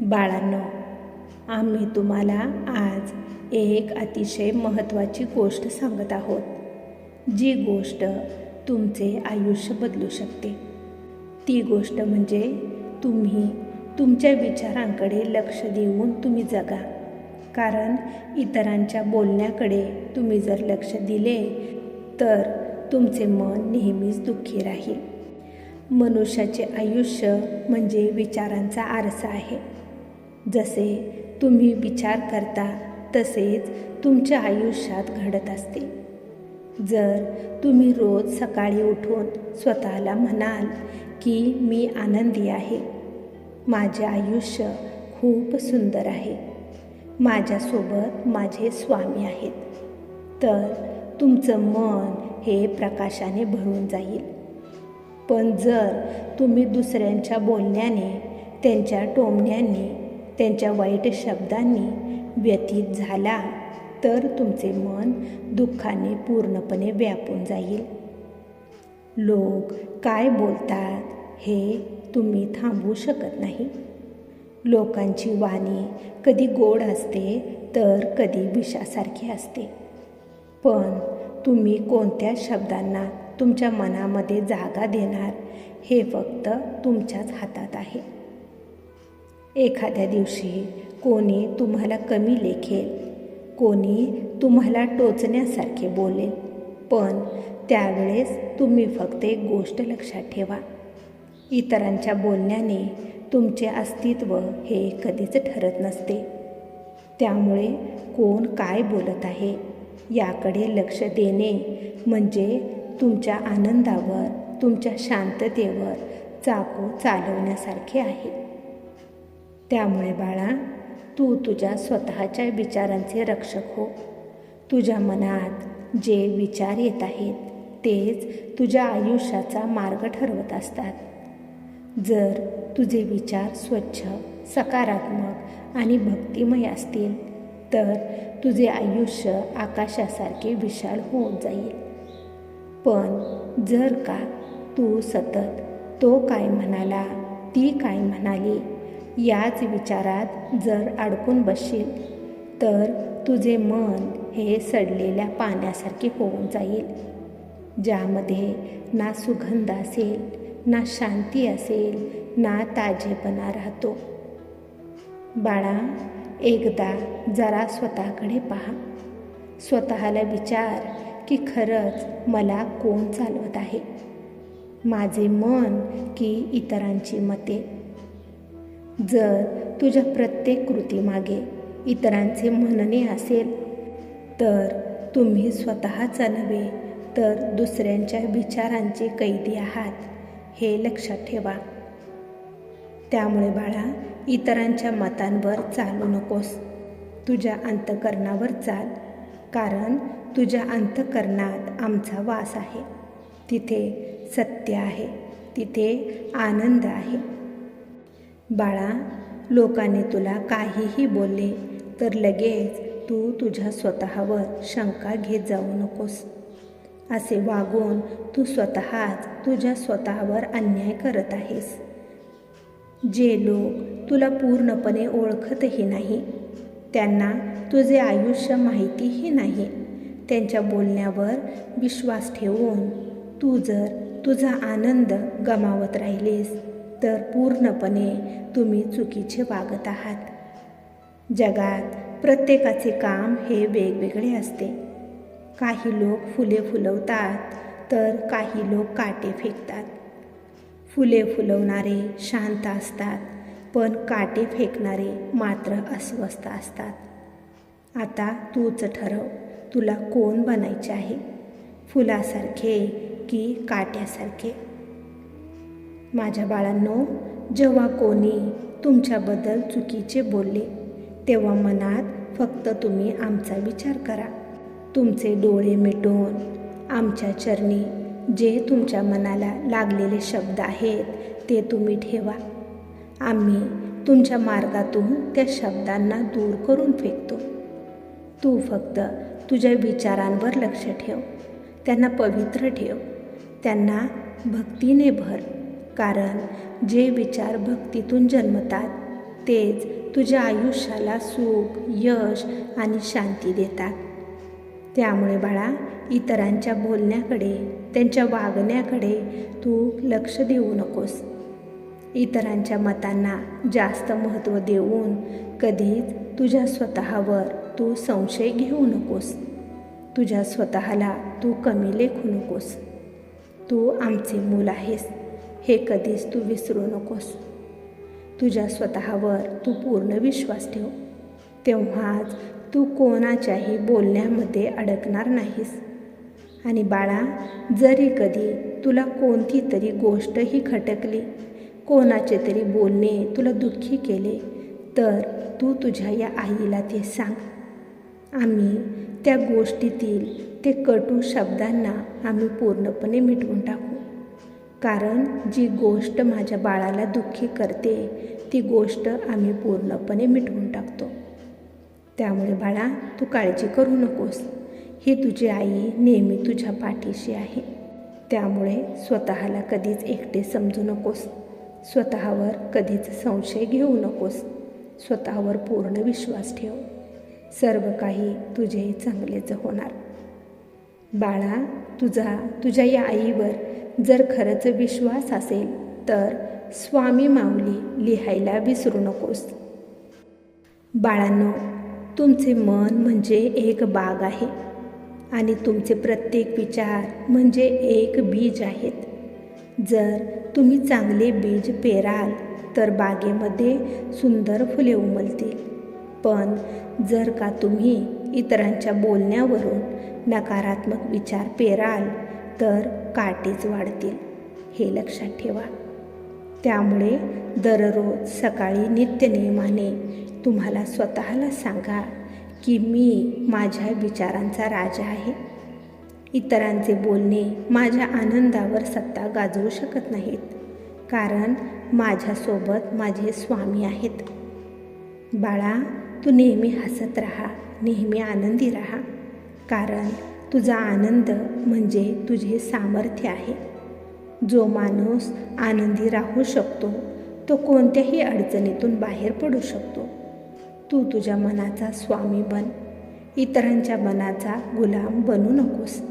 बाळांनो आम्ही तुम्हाला आज एक अतिशय महत्त्वाची गोष्ट सांगत आहोत जी गोष्ट तुमचे आयुष्य बदलू शकते. ती गोष्ट म्हणजे तुम्ही तुमच्या विचारांकडे लक्ष देऊन तुम्ही जगा. कारण इतरांच्या बोलण्याकडे तुम्ही जर लक्ष दिले तर तुमचे मन नेहमीच दुःखी राहील. मनुष्याचे आयुष्य म्हणजे विचारांचा आरसा आहे. जसे तुम्ही विचार करता तसेच तुमच्या आयुष्यात घडत असते. जर तुम्ही रोज सकाळी उठून स्वतःला म्हणाल की मी आनंदी आहे माझे आयुष्य खूप सुंदर आहे माझ्यासोबत माझे स्वामी आहेत तर तुमचं मन हे प्रकाशाने भरून जाईल. पण जर तुम्ही दुसऱ्यांच्या बोलण्याने त्यांच्या टोमण्याने त्यांच्या वाईट शब्दांनी व्यतीत झाला तर तुमचे मन दुःखाने पूर्णपणे व्यापून जाईल. लोक काय बोलतात हे तुम्ही थांबवू शकत नाही. लोकांची वाणी कधी गोड असते तर कधी विषासारखी असते. पण तुम्ही कोणत्या शब्दांना तुमच्या मनामध्ये जागा देणार हे फक्त तुमच्याच हातात आहे. एखाद्या दिवशी कोणी तुम्हाला कमी लेखेल कोणी तुम्हाला टोचण्यासारखे बोलेल पण त्यावेळेस तुम्ही फक्त एक गोष्ट लक्षात ठेवा. इतरांच्या बोलण्याने तुमचे अस्तित्व हे कधीच ठरत नसते. त्यामुळे कोण काय बोलत आहे याकडे लक्ष देणे म्हणजे तुमच्या आनंदावर तुमच्या शांततेवर चाकू चालवण्यासारखे आहे. त्यामुळे बाळा तू तुझ्या स्वतःच्या विचारांचे रक्षक हो. तुझ्या मनात जे विचार येत आहेत तेच तुझ्या आयुष्याचा मार्ग ठरवत असतात. जर तुझे विचार स्वच्छ सकारात्मक आणि भक्तिमय असतील तर तुझे आयुष्य आकाशासारखे विशाल होऊन जाईल. पण जर का तू सतत तो काय म्हणाला ती काय म्हणाली याच विचारात जर अडकून बसशील तर तुझे मन हे सडलेल्या पाण्यासारखे होऊन जाईल ज्यामध्ये ना सुगंध असेल ना शांती असेल ना ताजेपणा राहतो. बाळा एकदा जरा स्वतःकडे पहा. स्वतःला विचार की खरंच मला कोण चालवत आहे? माझे मन की इतरांची मते. जर तुझ्या प्रत्येक कृतीमागे इतरांचे म्हणणे असेल तर तुम्ही स्वतःचा नव्हे तर दुसऱ्यांच्या विचारांचे कैदी आहात हे लक्षात ठेवा. त्यामुळे बाळा इतरांच्या मतांवर चालू नकोस. तुझ्या अंतकरणावर चाल कारण तुझ्या अंतकरणात आमचा वास आहे. तिथे सत्य आहे तिथे आनंद आहे. बाळा लोकांनी तुला काहीही बोलले तर लगेच तू तुझ्या स्वतःवर शंका घेत जाऊ नकोस. असे वागून तू स्वतःच तुझ्या स्वतःवर अन्याय करत आहेस. जे लोक तुला पूर्णपणे ओळखतही नाही त्यांना तुझे आयुष्य माहितीही नाही त्यांच्या बोलण्यावर विश्वास ठेवून तू जर तुझा आनंद गमावत राहिलीस तर पूर्णपणे तुम्ही चुकीचे वागत आहात. जगात प्रत्येकाचे काम हे वेगवेगळे असते. काही लोक फुले फुलवतात तर काही लोक काटे फेकतात. फुले फुलवणारे शांत असतात पण काटे फेकणारे मात्र अस्वस्थ असतात. आता तूच ठरव तुला कोण बनायचे आहे? फुलासारखे की काट्यासारखे? माझ्या बाळांनो जेव्हा कोणी तुमच्याबद्दल चुकीचे बोलले तेव्हा मनात फक्त तुम्ही आमचा विचार करा. तुमचे डोळे मिटून आमच्या चरणी जे तुमच्या मनाला लागलेले शब्द आहेत ते तुम्ही ठेवा. आम्ही तुमच्या मार्गातून त्या शब्दांना दूर करून फेकतो. तू फक्त तुझ्या विचारांवर लक्ष ठेव. त्यांना पवित्र ठेव. त्यांना भक्तीने भर. कारण जे विचार भक्तीतून जन्मतात तेच तुझ्या आयुष्याला सुख यश आणि शांती देतात. त्यामुळे बाळा इतरांच्या बोलण्याकडे त्यांच्या वागण्याकडे तू लक्ष देऊ नकोस. इतरांच्या मतांना जास्त महत्त्व देऊन कधीच तुझ्या स्वतःवर तू संशय घेऊ नकोस. तुझ्या स्वतःला तू कमी लेखू नकोस. तू आमचे मूल आहेस. हे कधीच तू विसरू नकोस. तुझ्या स्वतःवर तू पूर्ण विश्वास ठेव. तेव्हाच तू कोणाच्याही बोलण्यामध्ये अडकणार नाहीस. आणि बाळा जरी कधी तुला कोणती तरी गोष्टही खटकली कोणाचे तरी बोलणे तुला दुःखी केले तर तू तुझ्या या आईला ते सांग. आम्ही त्या गोष्टीतील ते कटू शब्दांना आम्ही पूर्णपणे मिटवून टाकू. कारण जी गोष्ट माझ्या बाळाला दुःखी करते ती गोष्ट आम्ही पूर्णपणे मिटवून टाकतो. त्यामुळे बाळा तू काळजी करू नकोस. ही तुझी आई नेहमी तुझ्या पाठीशी आहे. त्यामुळे स्वतःला कधीच एकटे समजू नकोस. स्वतःवर कधीच संशय घेऊ नकोस. स्वतःवर पूर्ण विश्वास ठेव. सर्व काही तुझे चांगलेच होणार. बाळा तुझा तुझ्या या आईवर जर खरंच विश्वास असेल तर स्वामी माऊली लिहायला विसरू नकोस. बाळांनो तुमचे मन म्हणजे एक बाग आहे आणि तुमचे प्रत्येक विचार म्हणजे एक बीज आहेत. जर तुम्ही चांगले बीज पेराल तर बागेमध्ये सुंदर फुले उमलतील. पण जर का तुम्ही इतरांच्या बोलण्यावरून नकारात्मक विचार पेराल तर काटेच वाढतील हे लक्षात ठेवा. त्यामुळे दररोज सकाळी नित्यनियमाने तुम्हाला स्वतःला सांगा की मी माझ्या विचारांचा राजा आहे. इतरांचे बोलणे माझ्या आनंदावर सत्ता गाजवू शकत नाहीत कारण माझ्यासोबत माझे स्वामी आहेत. बाळा तू नेहमी हसत राहा नेहमी आनंदी राहा कारण तुझा आनंद म्हणजे तुझे सामर्थ्य आहे. जो माणूस आनंदी राहू शकतो तो कोणत्याही अडचणीतून बाहेर पडू शकतो. तू तुझ्या मनाचा स्वामी बन. इतरांच्या मनाचा गुलाम बनू नकोस.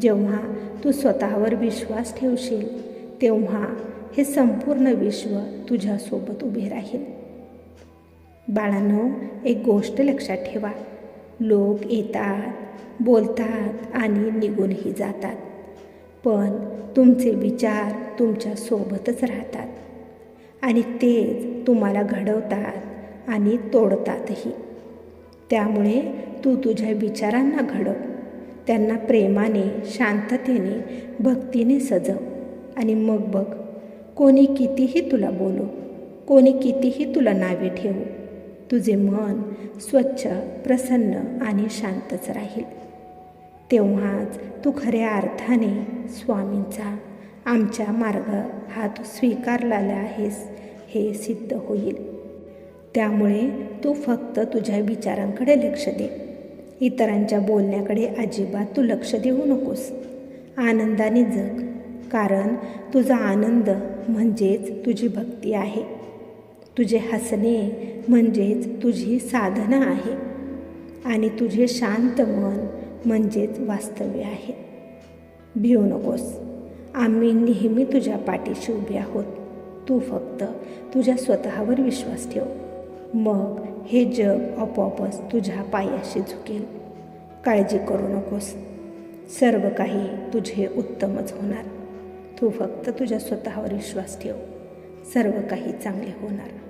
जेव्हा तू स्वतःवर विश्वास ठेवशील तेव्हा हे संपूर्ण विश्व तुझ्यासोबत उभे राहील. बाळांनो एक गोष्ट लक्षात ठेवा. लोक येतात बोलतात आणि निघूनही जातात. पण तुमचे विचार तुमच्यासोबतच राहतात. आणि तेच तुम्हाला घडवतात आणि तोडतातही. त्यामुळे तू तुझ्या विचारांना घडव. त्यांना प्रेमाने शांततेने भक्तीने सजव. आणि मग बघ कोणी कितीही तुला बोलो कोणी कितीही तुला नावे ठेवू तुझे मन स्वच्छ प्रसन्न आणि शांतच राहील. तेव्हाच तू खऱ्या अर्थाने स्वामींचा आमच्या मार्ग हा तू स्वीकारलेला आहेस हे सिद्ध होईल. त्यामुळे तू फक्त तुझ्या विचारांकडे लक्ष दे. इतरांच्या बोलण्याकडे अजिबात तू लक्ष देऊ नकोस. आनंदाने जग कारण तुझा आनंद म्हणजेच तुझी भक्ती आहे. तुझे हसणे म्हणजेच तुझी साधना आहे. आणि तुझे शांत मन म्हणजेच वास्तव्य आहे. भिऊ नकोस. आम्ही नेहमी तुझ्या पाठीशी उभे आहोत. तू फक्त तुझ्या स्वतःवर विश्वास ठेव. मग हे जग आपोआपच तुझ्या पायाशी झुकेल. काळजी करू नकोस. सर्व काही तुझे उत्तमच होणार. तू फक्त तुझ्या स्वतःवर विश्वास ठेव. सर्व काही चांगले होणार.